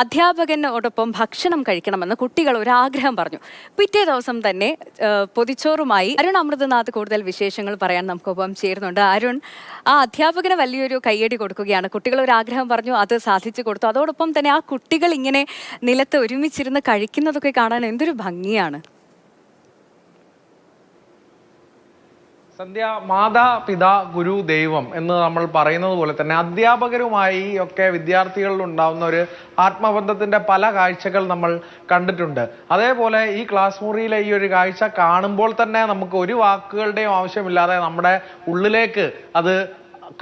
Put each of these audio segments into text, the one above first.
അധ്യാപകനോടൊപ്പം ഭക്ഷണം കഴിക്കണമെന്ന് കുട്ടികൾ ഒരു ആഗ്രഹം പറഞ്ഞു. പിറ്റേ ദിവസം തന്നെ പൊതിച്ചോറുമായി അരുൺ അമൃതനാഥ് കൂടുതൽ വിശേഷങ്ങൾ പറയാൻ നമുക്കൊപ്പം ചേരുന്നുണ്ട്. അരുൺ ആ അധ്യാപകന് വലിയൊരു കയ്യടി കൊടുക്കുകയാണ്. കുട്ടികൾ ഒരു ആഗ്രഹം പറഞ്ഞു അത് സാധിച്ചു കൊടുത്തു. അതോടൊപ്പം തന്നെ ആ കുട്ടികൾ ഇങ്ങനെ നിലത്ത് ഒരുമിച്ചിരുന്ന് കഴിക്കുന്നതൊക്കെ കാണാൻ എന്തൊരു ഭംഗിയാണ്. സന്ധ്യ മാതാ പിതാ ഗുരു ദൈവം എന്ന് നമ്മൾ പറയുന്നത് പോലെ തന്നെ അധ്യാപകരുമായി ഒക്കെ വിദ്യാർത്ഥികളിൽ ഉണ്ടാവുന്ന ഒരു ആത്മബന്ധത്തിന്റെ പല കാഴ്ചകൾ നമ്മൾ കണ്ടിട്ടുണ്ട്. അതേപോലെ ഈ ക്ലാസ് മുറിയിലെ ഈ ഒരു കാഴ്ച കാണുമ്പോൾ തന്നെ നമുക്ക് ഒരു വാക്കുകളുടെയും ആവശ്യമില്ലാതെ നമ്മുടെ ഉള്ളിലേക്ക് അത്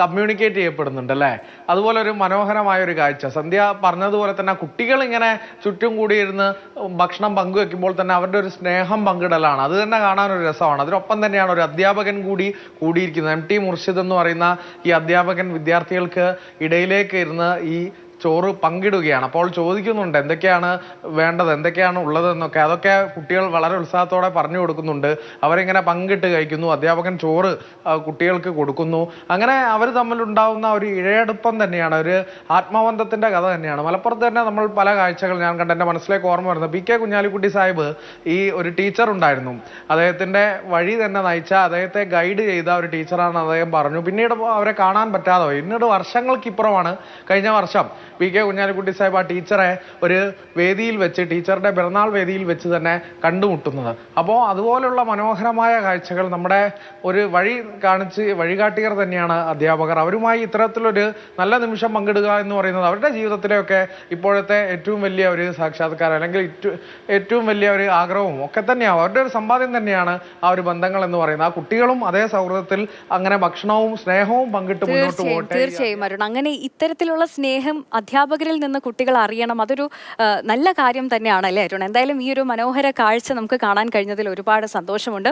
കമ്മ്യൂണിക്കേറ്റ് ചെയ്യപ്പെടുന്നുണ്ട് അല്ലേ അതുപോലെ ഒരു മനോഹരമായ ഒരു കാഴ്ച. സന്ധ്യ പറഞ്ഞതുപോലെ തന്നെ കുട്ടികൾ ഇങ്ങനെ ചുറ്റും കൂടിയിരുന്ന് ഭക്ഷണം പങ്കുവെക്കുമ്പോൾ തന്നെ അവരുടെ ഒരു സ്നേഹം പങ്കിടലാണ്. അത് തന്നെ കാണാൻ ഒരു രസമാണ്. അതിനൊപ്പം തന്നെയാണ് ഒരു അധ്യാപകൻ കൂടി കൂടിയിരിക്കുന്നത്. എം ടി മുർഷിദ് എന്ന് പറയുന്ന ഈ അധ്യാപകൻ വിദ്യാർത്ഥികൾക്ക് ഇടയിലേക്ക് ഇരുന്ന് ഈ ചോറ് പങ്കിടുകയാണ്. അപ്പോൾ ചോദിക്കുന്നുണ്ട് എന്തൊക്കെയാണ് വേണ്ടത് എന്തൊക്കെയാണ് ഉള്ളതെന്നൊക്കെ. അതൊക്കെ കുട്ടികൾ വളരെ ഉത്സാഹത്തോടെ പറഞ്ഞു കൊടുക്കുന്നുണ്ട്. അവരിങ്ങനെ പങ്കിട്ട് കഴിക്കുന്നു. അധ്യാപകൻ ചോറ് കുട്ടികൾക്ക് കൊടുക്കുന്നു. അങ്ങനെ അവർ തമ്മിലുണ്ടാവുന്ന ഒരു ഇഴയടുപ്പം തന്നെയാണ് ഒരു ആത്മബന്ധത്തിന്റെ കഥ തന്നെയാണ്. മലപ്പുറത്ത് തന്നെ നമ്മൾ പല കാഴ്ചകൾ ഞാൻ കണ്ട എന്റെ മനസ്സിലേക്ക് ഓർമ്മ വരുന്നത്. പി കെ കുഞ്ഞാലിക്കുട്ടി സാഹിബ് ഈ ഒരു ടീച്ചർ ഉണ്ടായിരുന്നു. അദ്ദേഹത്തിന്റെ വഴി തന്നെ നയിച്ച അദ്ദേഹത്തെ ഗൈഡ് ചെയ്ത ഒരു ടീച്ചറാണ് അദ്ദേഹം പറഞ്ഞു. പിന്നീട് അവരെ കാണാൻ പറ്റാതെ പിന്നീട് വർഷങ്ങൾക്കിപ്പുറമാണ് കഴിഞ്ഞ വർഷം പി കെ കുഞ്ഞാലിക്കുട്ടി സാഹിബ് ആ ടീച്ചറെ ഒരു വേദിയിൽ വെച്ച് ടീച്ചറുടെ പിറന്നാൾ വേദിയിൽ വെച്ച് തന്നെ കണ്ടുമുട്ടുന്നത്. അപ്പോൾ അതുപോലുള്ള മനോഹരമായ കാഴ്ചകൾ നമ്മുടെ ഒരു വഴി കാണിച്ച് വഴികാട്ടിയർ തന്നെയാണ് അധ്യാപകർ. അവരുമായി ഇത്തരത്തിലൊരു നല്ല നിമിഷം പങ്കിടുക എന്ന് പറയുന്നത് അവരുടെ ജീവിതത്തിലെയൊക്കെ ഇപ്പോഴത്തെ ഏറ്റവും വലിയ ഒരു സാക്ഷാത്കാരം അല്ലെങ്കിൽ ഏറ്റവും വലിയ ഒരു ആഗ്രഹവും ഒക്കെ തന്നെയാണ്. അവരുടെ ഒരു സമ്പാദ്യം തന്നെയാണ് ആ ഒരു ബന്ധങ്ങൾ എന്ന് പറയുന്നത്. ആ കുട്ടികളും അതേ സൗഹൃദത്തിൽ അങ്ങനെ ഭക്ഷണവും സ്നേഹവും പങ്കിട്ട് മുന്നോട്ട് പോകട്ടെ. തീർച്ചയായും അരുൺ. അങ്ങനെ ഇത്തരത്തിലുള്ള സ്നേഹം അധ്യാപകരിൽ നിന്ന് കുട്ടികൾ അറിയണം. അതൊരു നല്ല കാര്യം തന്നെയാണ് അല്ലേ അരുൺ? എന്തായാലും ഈ ഒരു മനോഹര കാഴ്ച നമുക്ക് കാണാൻ കഴിഞ്ഞതിൽ ഒരുപാട് സന്തോഷമുണ്ട്.